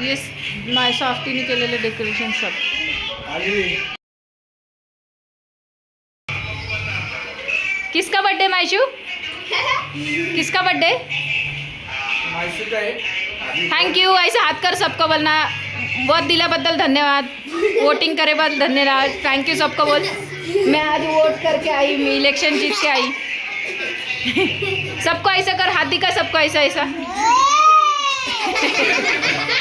Yes my सॉफ्टीने केलेले decoration सब. किसका बर्थडे मायशू किसका बर्थडे थैंक यू ऐसे हाथ कर सबको बोलना. बहुत दिल्याबद्दल धन्यवाद. वोटिंग करे बदल धन्यवाद. थैंक यू सबको बोल. मैं आज वोट करके आई मैं इलेक्शन जीत के आई. सबको ऐसा कर, हाथ दिखा सबको ऐसा ऐसा.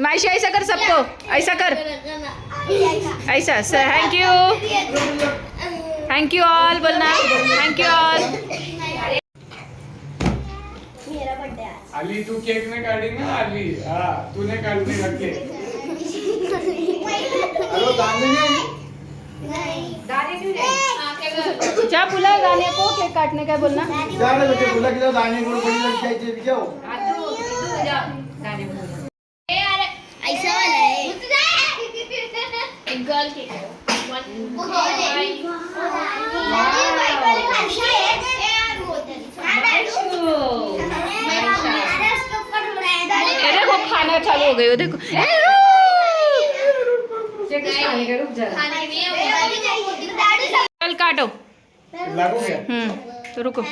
मायशी ऐसा कर सबको। ऐसा कर। ऐसा thank you thank you all बोलना। थैंक यू ऑल मेरा अली तू केक नहीं काटी ना अली हाँ तूने काटने का केक अरे दाने नहीं क्या बोला गाने को केक काटने का बोलना। जा रे बेटे बोला की जाओ दाने गुड़ बड़ी लड़की आई थी जाओ ऐसा वाला है एक गर्ल केक है वो गर्ल है ये देखो चालू हो देखो। चल काटो। हम्म तो रुको।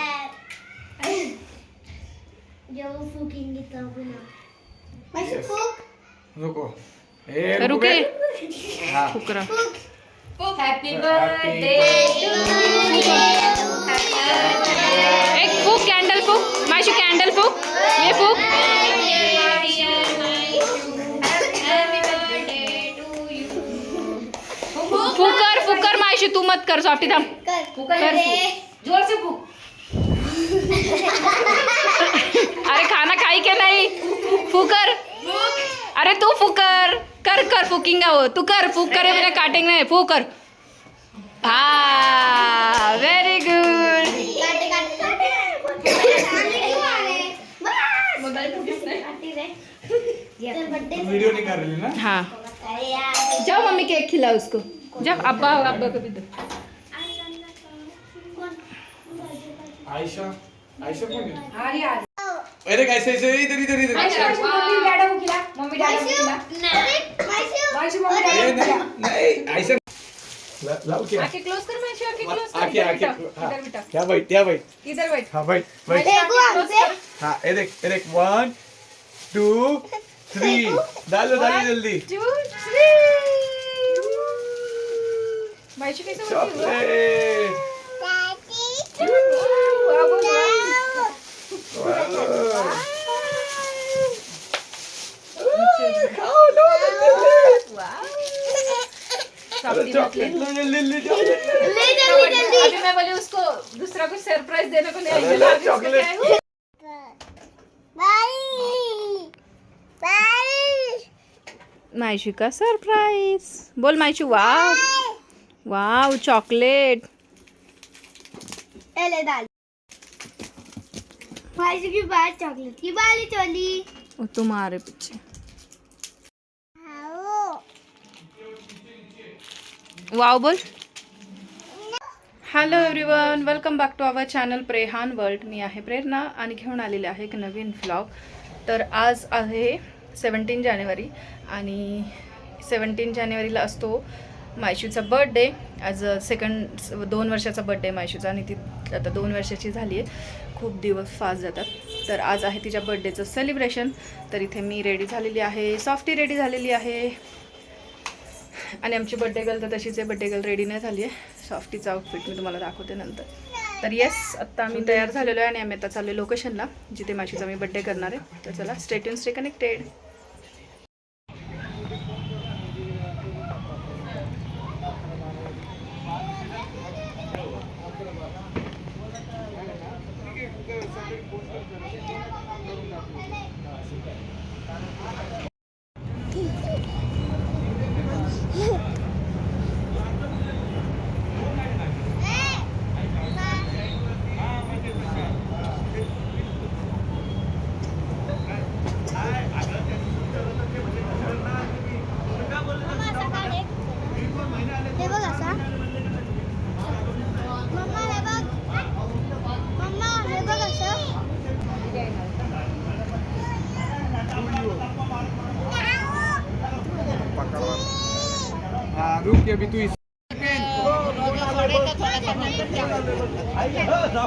रुको। रुके। हाँ। फुकरा हैप्पी बर्थडे एक फूक कैंडल फूक। मायशू कैंडल फूक। ये फूक। फुकर फुकर मायशू तू मत कर सॉफ्टी थांब. कर. ज़ोर से फूक. अरे खाना खाई क्या नहीं? फुकर. अरे तू फुकर. कर कर फुकिंगा वो तू कर फूक करे बिना काटेंगे नहीं. फूकर. हाँ वेरी गुड वीडियो नहीं. कर रही ना? हाँ. जाओ मम्मी केक खिलाओ उसको. जब अब्बा और अब्बा को भी दो अरे कैसे ऐसे इधर इधर इधर मम्मी डैडा को खिला मम्मी डैडा को खिला अरे मम्मी डैडा नहीं आयशा लाओ क्या आके क्लोज कर मैं आके क्लोज आके आके इधर बेटा क्या बैठ क्या बैठ इधर बैठ हाँ बैठ बैठ हाँ ए देख ए देख 1 2 3 डालो डालो जल्दी 2 3 Chocolate. सरप्राइज़ का सरप्राइज़ बोल मायशू वाह वाव चॉकलेट की बात चॉकलेट की बाली चोली वो तुम्हारे पीछे वाव बोल. Hello everyone welcome back to our channel Prehan world मी आहे प्रेरणा आणि घेऊन आलेले आहे एक नवीन व्लॉग तर आज आहे सेवन्टीन जानेवारी आणि सेवन्टीन जानेवारीला असतो मायशूचा बर्थडे आज सेकंड दोन वर्षाचा बर्थडे मायशूचा आणि ती आता दोन वर्षाची झाली आहे. खूप दिवस फास्ट जातात. तर आज आहे तिच्या बर्थडेचं सेलिब्रेशन तर इथे मी रेडी झालेली आहे. सॉफ्टी रेडी झालेली आहे. आणि आमची बड्डे गर्ल तर तशीच आहे. बड्डे गर्ल रेडी नाही झाली आहे. सॉफ्टीचं आउटफिट मी तुम्हाला दाखवते नंतर. तर येस आत्ता आम्ही तयार झालेलो आहे आणि आम्ही आता चाललो लोकेशनला जिथे माझीचा मी बड्डे करणार आहे. तर चला स्टेट्यून स्टे कनेक्टेड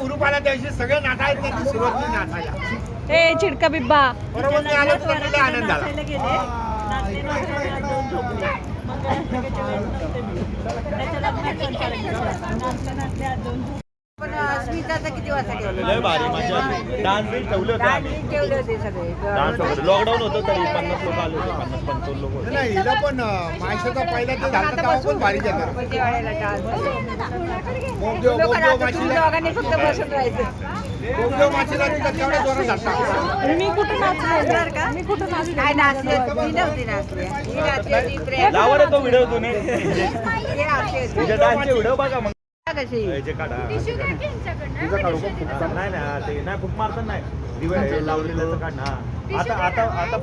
उरुपाला त्याशी सगळे नाता आहेत त्यांनी सुरुवात केली ए चिडका बिब्बा. बरोबर मी आलो तर मला आनंद झाला लय भारी मजा डान्स बी ठेवले होते आम्ही. डान्स वगैरे लॉकडाऊन होतं. तरी पन्नास लोक आले होते पन्नास पंचावन्न लोक होते. नाही हिला पण माणसाचा पहिला ते झालं तेव्हा पण भारी जाणार मोमदेव मोमदेव माशीला फक्त बसून राहायचं. मोमदेव माशीला तिथं तेवढ्या जोरात झालता मी कुठे नाचले मी कुठे नाचले काय नाचले मी नव्हती नाचली. ही नाचली होती प्रेम. लावा रे तो व्हिडिओ तुम्ही ही नाचली होती. तिच्या डान्सचे व्हिडिओ बघा मग. कशी याचे नाही नाही आता आता आता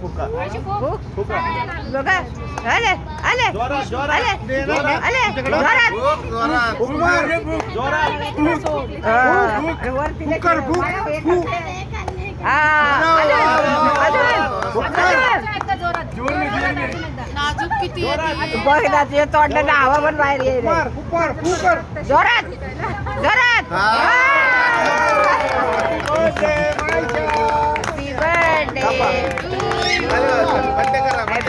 वरती बघ ना तुझ्या तोंडाला हवा पण बाहेर येईल फुकर फुकर जोरात जोरात Happy birthday to you. बड्डे करा करा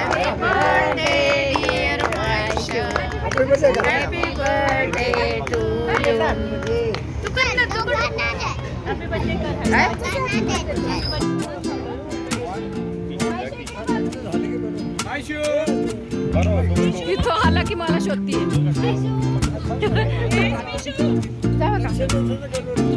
Happy birthday, dear Maisha. Happy birthday to इथं आला की मला शोधतीये.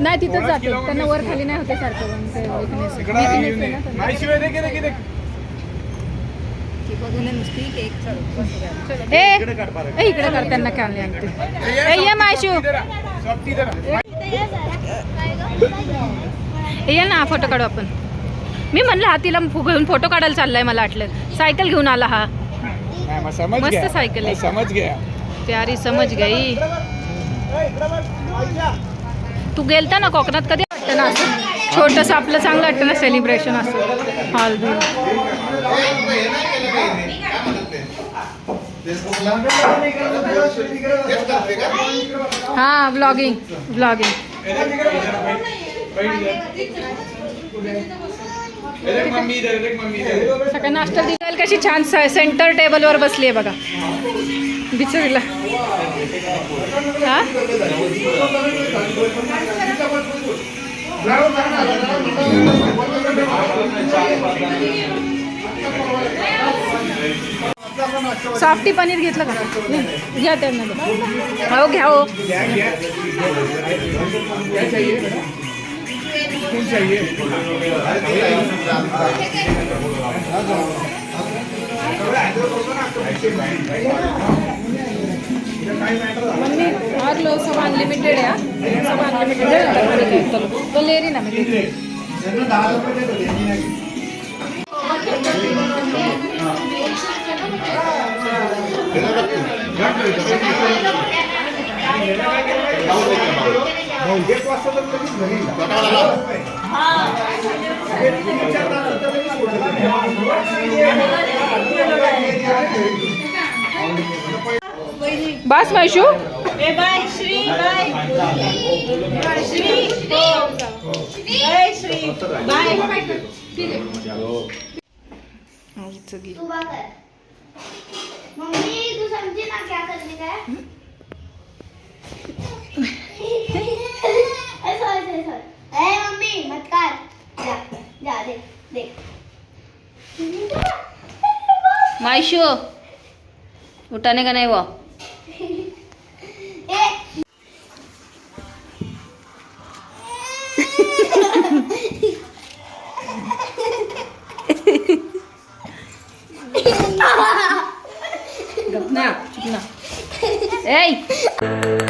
नाही तिथंच जाते. त्यांना वर खाली नाही होते सारखं इकडे कर त्यांना खाली आणते. ये ये ना फोटो काढू आपण. मी म्हणलं हा तिला घेऊन फोटो काढायला चाललाय मला वाटलं. सायकल घेऊन आला हा. नाही, मग समज मस्त गया. मग समज गया। प्यारी समज गई। तू गेलता ना कोकणात कधी? वाटतं ना असं. छोटंसं आपलं चांगलं वाटतं ना सेलिब्रेशन असं. हॉल हाँ ब्लॉगिंग ब्लॉगिंग नाश्ता कशी छान सेंटर टेबलवर बसली आहे बघा. सॉफ्टी पनीर घेतलं का? घ्या त्यांना. हो, घ्या, हो. कौन चाहिए मम्मी और लो सब अनलिमिटेड है? सब अनलिमिटेड है तो ले रही ना मैं ले। एक वाजता तर लगेच घरी येईल. बस वैशू तू बात है मम्मी तू समझी ना क्या करने का है ऐसा ऐसा ऐसा ए मम्मी मत कर जा जा देख देख मायशू उठाने का नहीं वो ए।